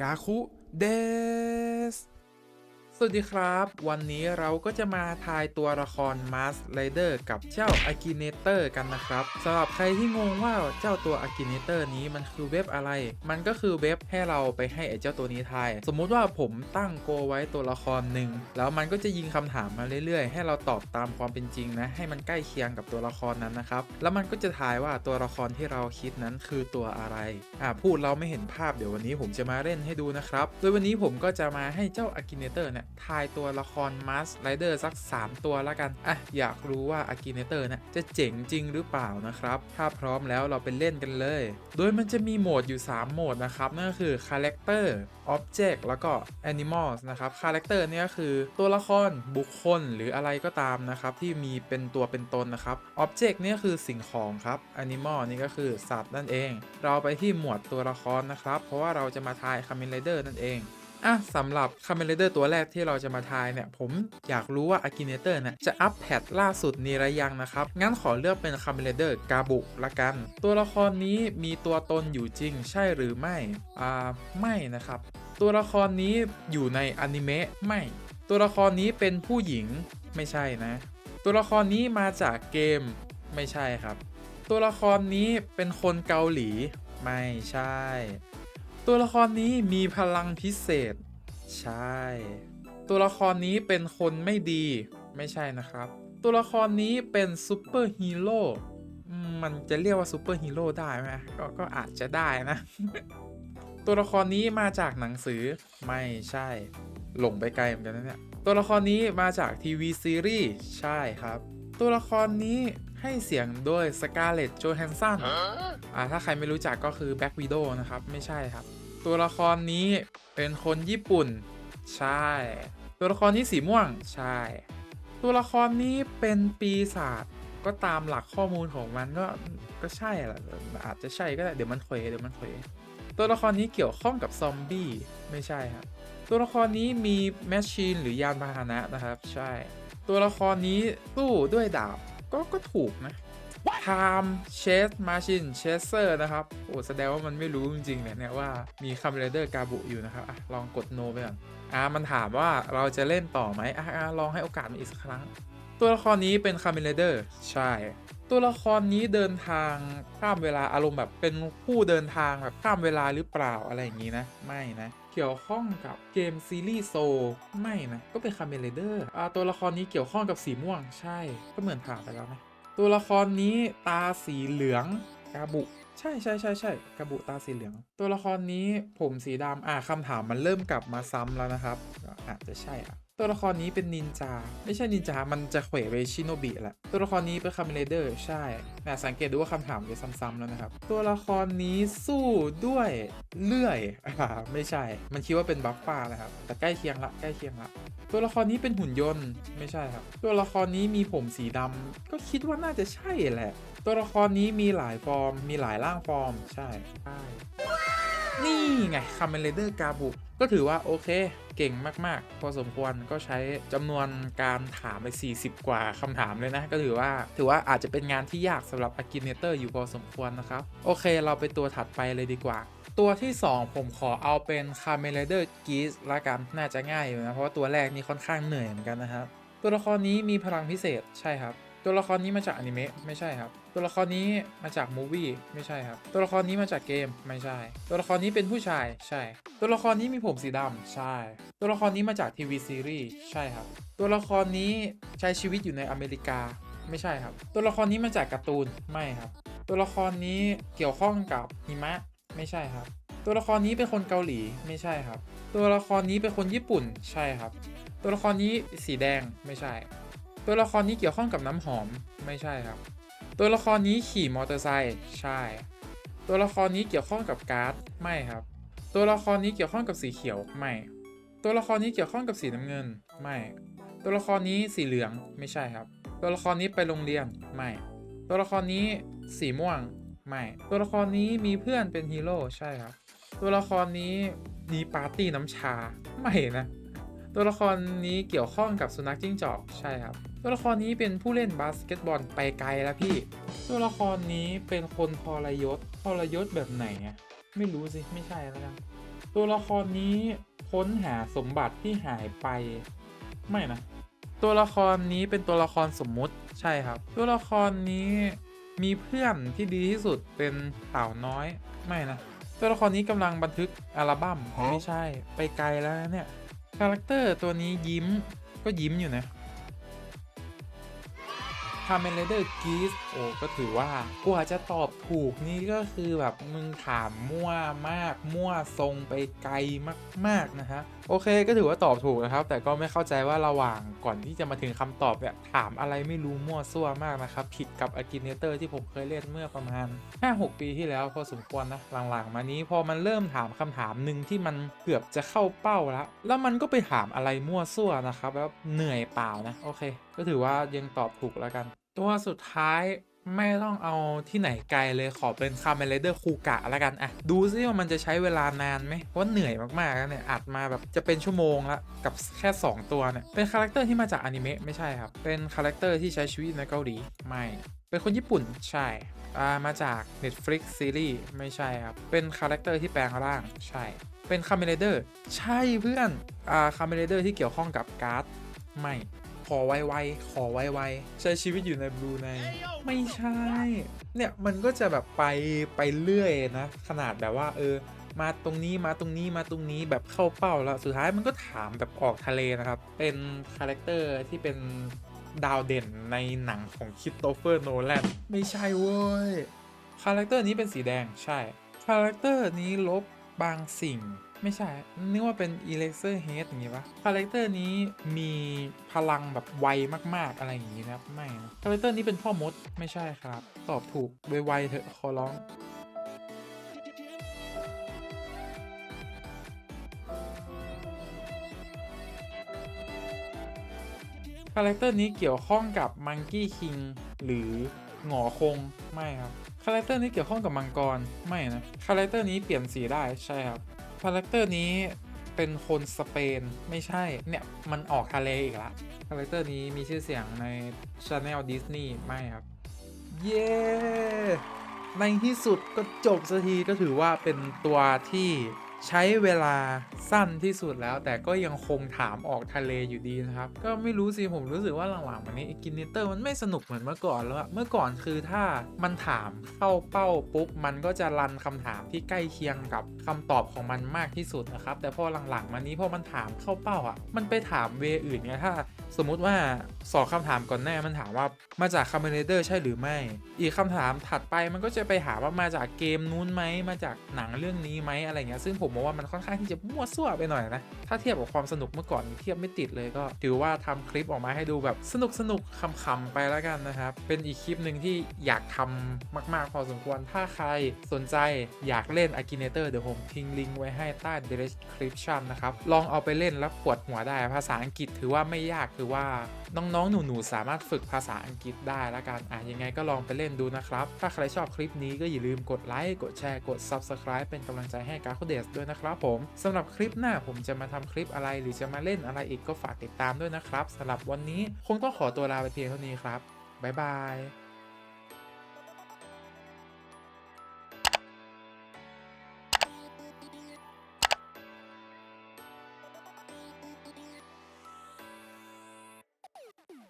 กาคุเด สวัสดีครับ วันนี้เราก็จะมาทายตัวละครมาสไรเดอร์กับเจ้าอากิเนเตอร์กันนะครับสำหรับใครที่งงว่าเจ้าตัวอากิเนเตอร์นี้มันคือเว็บอะไร มันก็คือเว็บให้เราไปให้ไอ้เจ้าตัวนี้ทาย สมมุติว่าผมตั้งโกไว้ตัวละครหนึ่งแล้วมันก็จะยิงคำถามมาเรื่อยๆ ให้เราตอบตามความเป็นจริงนะ ให้มันใกล้เคียงกับตัวละครนั้นนะครับ แล้วมันก็จะทายว่าตัวละครที่เราคิดนั้นคือตัวอะไร อ่าพูดเราไม่เห็นภาพเดี๋ยววันนี้ผมจะมาเล่นให้ดูนะครับ โดยวันนี้ผมก็จะมาให้เจ้าอากิเนเตอร์เนี่ยทายตัวละครมาสไรเดอร์สัก 3 ตัวแล้วกัน อะ อยากรู้ว่าอากิเนเตอร์เนี่ยจะเจ๋งจริงหรือเปล่านะครับ ถ้าพร้อมแล้วเราไปเล่นกันเลย โดยมันจะมีโหมดอยู่ 3 โหมดนะครับ นั่นก็คือ Character Object แล้วก็ Animals นะครับ Character เนี่ยก็คือตัวละครบุคคลหรืออะไรก็ตามนะครับ ที่มีเป็นตัวเป็นตนนะครับ Object เนี่ยคือสิ่งของครับ Animal นี่ก็คือสัตว์นั่นเอง เราไปที่หมวดตัวละครนะครับ เพราะว่าเราจะมาทาย Kamen Rider นั่นเอง อะสำหรับ Kamen Rider ตัวแรกที่เราจะมาทายเนี่ย ผมอยากรู้ว่า Akinator เนี่ยจะอัปแพทล่าสุดนี้หรือยังนะครับ งั้นขอเลือกเป็น Kamen Rider กาบุละกัน ตัวละครนี้มีตัวตนอยู่จริงใช่หรือไม่ อ่า ไม่นะครับ ตัวละครนี้อยู่ในอนิเมะไม่ ตัวละครนี้เป็นผู้หญิงไม่ใช่นะ ตัวละครนี้มาจากเกมไม่ใช่ครับ ตัวละครนี้เป็นคนเกาหลีไม่ใช่ ตัวละครนี้มีพลังพิเศษ ใช่ ตัวละครนี้เป็นคนไม่ดี ไม่ใช่นะครับ ตัวละครนี้เป็นซูเปอร์ฮีโร่อืมมันจะเรียกว่าซูเปอร์ฮีโร่ได้ไหมก็ก็อาจจะได้นะ ตัวละครนี้มาจากหนังสือไม่ใช่ หลงไปไกลเหมือนกันนะเนี่ย ตัวละครนี้มาจากทีวีซีรีส์ใช่ครับ ตัวละครนี้ ให้เสียงโดยสกาเลตโจแฮนสันอ่าถ้าใครไม่รู้จักก็คือแบ็กวิดนะครับ ไม่ใช่ครับ ตัวละครนี้เป็นคนญี่ปุ่น ใช่ ตัวละครนี้สีม่วง ใช่ ตัวละครนี้เป็นปีศาจก็ตามหลักข้อมูลของมันก็ก็ใช่แหละอาจจะใช่ก็ได้เดี๋ยวมันเขวเดี๋ยวมันเขวตัวละครนี้เกี่ยวข้องกับซอมบี้ไม่ใช่ครับตัวละครนี้มีแมชชีนหรือยานพาหนะนะครับ ใช่ ตัวละครนี้สู้ด้วยดาบ ก็ก็ถูกนะ Time Chase Machine Chaser นะครับ โอ้แสดงว่ามันไม่รู้จริงๆเนี่ยเนี่ยว่ามีคัมเรเดอร์กาบุอยู่นะครับอะลองกด no ไปก่อนอ่ามันถามว่าเราจะเล่นต่อไหมอะอะลองให้โอกาสมันอีกสักครั้ง ตัวละครนี้เป็นคัมเรเดอร์ใช่ ตัวละครนี้เดินทางข้ามเวลาอารมณ์แบบเป็นผู้เดินทางแบบข้ามเวลาหรือเปล่าอะไรอย่างนี้นะไม่นะเกี่ยวข้องกับเกมซีรีส์โซไม่นะก็เป็นคาเมเลเดอร์อ่าตัวละครนี้เกี่ยวข้องกับสีม่วงใช่ ก็เหมือนผ่านไปแล้วนะตัวละครนี้ตาสีเหลืองกาบุใช่ใช่ใช่ใช่กาบุตาสีเหลือง ตัวละครนี้ผมสีดำอ่าคำถามมันเริ่มกลับมาซ้ำแล้วนะครับอาจจะใช่อะ ตัวละครนี้เป็นนินจา ไม่ใช่นินจา มันจะเขวไปชิโนบิแหละ ตัวละครนี้เป็นคาเมเลเดอร์ ใช่แต่สังเกตดูว่าคำถามจะซ้ำๆแล้วนะครับ ตัวละครนี้สู้ด้วยเลื่อยอ่าไม่ใช่ มันคิดว่าเป็นบัฟฟ้านะครับ แต่ใกล้เคียงละ ใกล้เคียงละ ตัวละครนี้เป็นหุ่นยนต์ ไม่ใช่ครับ ตัวละครนี้มีผมสีดำก็คิดว่าน่าจะใช่แหละ ตัวละครนี้มีหลายฟอร์ม มีหลายร่างฟอร์ม ใช่ ใช่ นี่ไงคาเมเลเดอร์กาบุ ก็ถือว่าโอเคเก่งมาก ๆ พอสมควรก็ใช้จำนวนการถามไป 40 กว่าคำถามเลยนะ ก็ถือว่าถือว่าอาจจะเป็นงานที่ยากสำหรับ a กินเนเตอร์อยู่พอสมควรนะครับ โอเคเราไปตัวถัดไปเลยดีกว่า ตัวที่ 2 ผมขอเอาเป็น c a m e l a d e r g e e s ละกันน่าจะง่ายอยู่นะ เพราะว่าตัวแรกนี่ค่อนข้างเหนื่อยเหมือนกันนะครับ ตัวละครนี้มีพลังพิเศษใช่ครับ ตัวละครนี้มาจากอนิเมะไม่ใช่ครับ ตัวละครนี้มาจากมูวี่ไม่ใช่ครับ ตัวละครนี้มาจากเกมไม่ใช่ ตัวละครนี้เป็นผู้ชายใช่ ตัวละครนี้มีผมสีดำใช่ ตัวละครนี้มาจากทีวีซีรีส์ใช่ครับ ตัวละครนี้ใช้ชีวิตอยู่ในอเมริกาไม่ใช่ครับ ตัวละครนี้มาจากการ์ตูนไม่ครับ ตัวละครนี้เกี่ยวข้องกับหิมะไม่ใช่ครับ ตัวละครนี้เป็นคนเกาหลีไม่ใช่ครับ ตัวละครนี้เป็นคนญี่ปุ่นใช่ครับ ตัวละครนี้สีแดงไม่ใช่ ตัวละครนี้เกี่ยวข้องกับน้ำหอมไม่ใช่ครับ ตัวละครนี้ขี่มอเตอร์ไซค์ใช่ ตัวละครนี้เกี่ยวข้องกับการ์ดไม่ครับ ตัวละครนี้เกี่ยวข้องกับสีเขียวไม่ ตัวละครนี้เกี่ยวข้องกับสีน้ำเงินไม่ ตัวละครนี้สีเหลืองไม่ใช่ครับ ตัวละครนี้ไปโรงเรียนไม่ ตัวละครนี้สีม่วงไม่ ตัวละครนี้มีเพื่อนเป็นฮีโร่ใช่ครับ ตัวละครนี้มีปาร์ตี้น้ำชาไม่นะตัวละครนี้เกี่ยวข้องกับสุนัขจิ้งจอกใช่ครับ ตัวละครนี้เป็นผู้เล่นบาสเกตบอลไปไกลแล้วพี่ ตัวละครนี้เป็นคนทรยศทรยศแบบไหนอะไม่รู้สิไม่ใช่แล้วกันตัวละครนี้ค้นหาสมบัติที่หายไป ไม่นะตัวละครนี้เป็นตัวละครสมมุติใช่ครับ ตัวละครนี้มีเพื่อนที่ดีที่สุดเป็นเต่าน้อยไม่นะตัวละครนี้กำลังบันทึกอัลบั้มไม่ใช่ไปไกลแล้วเนี่ยคาแรคเตอร์ตัวนี้ยิ้มก็ยิ้มอยู่นะ คาเมนเดอร์กีสโอ้ก็ถือว่ากว่าจะตอบถูกนี่ก็คือแบบมึงถามมั่วมากมั่วทรงไปไกลมากๆนะฮะโอเคก็ถือว่าตอบถูกนะครับ แต่ก็ไม่เข้าใจว่าระหว่างก่อนที่จะมาถึงคำตอบเนี่ยถามอะไรไม่รู้มั่วซั่วมากนะครับผิดกับอ g ิ n เตอร์ที่ผมเคยเล่นเมื่อประมาณ 5-6 ปีที่แล้วพอสมควรนะหลังๆ มานี้พอมันเริ่มถามคำถามหนึ่งที่มันเกือบจะเข้าเป้าแล้วแล้วมันก็ไปถามอะไรมั่วซั่วนะครับแล้วเหนื่อยเปล่านะโอเคก็ถือว่ายังตอบถูกแล้วกัน ตัวสุดท้ายไม่ต้องเอาที่ไหนไกลเลยขอเป็นคาเมเลเดอร์คูกะแล้วกันอะดูซิว่ามันจะใช้เวลานานไหมเพราะว่าเหนื่อยมากๆแล้วเนี่ยอัดมาแบบจะเป็นชั่วโมงละกับแค่ 2 ตัวเนี่ยเป็นคาแรคเตอร์ที่มาจากอนิเมะไม่ใช่ครับ เป็นคาแรคเตอร์ที่ใช้ชีวิตในเกาหลีไม่ เป็นคนญี่ปุ่นใช่อ่ามาจาก Netflix ซีรีส์ไม่ใช่ครับเป็นคาแรคเตอร์ที่แปลงร่างใช่ เป็นคาเมเลเดอร์ใช่เพื่อนอ่าคาเมเลเดอร์ที่เกี่ยวข้องกับการ์ดไม่ ขอไวๆขอไวๆใช้ชีวิตอยู่ในบลูไนไม่ใช่ เนี่ยมันก็จะแบบไปไปเรื่อยนะ ขนาดแบบว่า เออ มาตรงนี้มาตรงนี้มาตรงนี้แบบเข้าเป้าแล้วสุดท้ายมันก็ถามแบบออกทะเลนะครับ เป็นคาแรคเตอร์ที่เป็นดาวเด่นในหนังของคิตโตเฟอร์โนแลนไม่ใช่เว้ยคาแรคเตอร์นี้เป็นสีแดงใช่คาแรคเตอร์นี้ลบบางสิ่ง ไม่ใช่ นึกว่าเป็น e l e x e r Head อย่างงี้ปะคาแรคเตอร์นี้มีพลังแบบไวมากๆอะไรอย่างงี้นะครับไม่นะคาแรคเตอร์นี้เป็นพ่อมดไม่ใช่ครับ ตอบถูกไวๆเถอะขอร้องคาแรคเตอร์นี้เกี่ยวข้องกับมังกี้คิงหรือหงอคงไม่ครับคาแรคเตอร์นี้เกี่ยวข้องกับมังกรไม่นะคาแรคเตอร์นี้เปลี่ยนสีได้ใช่ครับ คาแรคเตอร์นี้เป็นคนสเปนไม่ใช่ เนี่ย มันออกทะเลอีกละคาแรคเตอร์นี้มีชื่อเสียงในช anel ดิสนีย์ไม่ครับ เย้ในที่สุดก็จบสักทีก็ถือว่าเป็นตัวที่ ใช้เวลาสั้นที่สุดแล้ว แต่ก็ยังคงถามออกทะเลอยู่ดีนะครับ ก็ไม่รู้สิผมรู้สึกว่าหลังๆมานี้กินเนเตอร์มันไม่สนุกเหมือนเมื่อก่อนแล้วเมื่อก่อนคือถ้ามันถามเข้าเป้าปุ๊บ มันก็จะรันคำถามที่ใกล้เคียงกับคำตอบของมันมากที่สุดนะครับ แต่พอหลังๆมานี้พอมันถามเข้าเป้าอะมันไปถามเวอื่นไงถ้า สมมุติว่าสองคำถามก่อนหน้ามันถามว่ามาจากคาเมเดอร์ใช่หรือไม่ อีกคำถามถัดไปมันก็จะไปหาว่ามาจากเกมนู้นไหมมาจากหนังเรื่องนี้ไหมอะไรเงี้ยซึ่งผมมองว่ามันค่อนข้างที่จะมั่วซั่วไปหน่อยนะถ้าเทียบกับความสนุกเมื่อก่อนเทียบไม่ติดเลยก็ ถือว่าทำคลิปออกมาให้ดูแบบสนุกสนุกๆคำๆไปแล้วกันนะครับ เป็นอีกคลิปหนึ่งที่อยากทำมากๆพอสมควรถ้าใครสนใจอยากเล่น Akinator เดี๋ยวผมทิ้งลิงก์ไว้ให้ใต้ description นะครับลองเอาไปเล่นแล้วปวดหัวได้ภาษาอังกฤษถือว่าไม่ยากถือว่าน้องๆ หนูๆ สามารถฝึกภาษาอังกฤษได้แล้วกันอะยังไงก็ลองไปเล่นดูนะครับ ถ้าใครชอบคลิปนี้ก็อย่าลืมกดไลค์ กดแชร์ กด Subscribe เป็นกำลังใจให้การ์คเดสด้วยนะครับผมสำหรับคลิปหน้าผมจะมาทำคลิปอะไรหรือจะมาเล่นอะไรอีกก็ฝากติดตามด้วยนะครับสำหรับวันนี้คงต้องขอตัวลาไปเพียงเท่านี้ครับบ๊ายบาย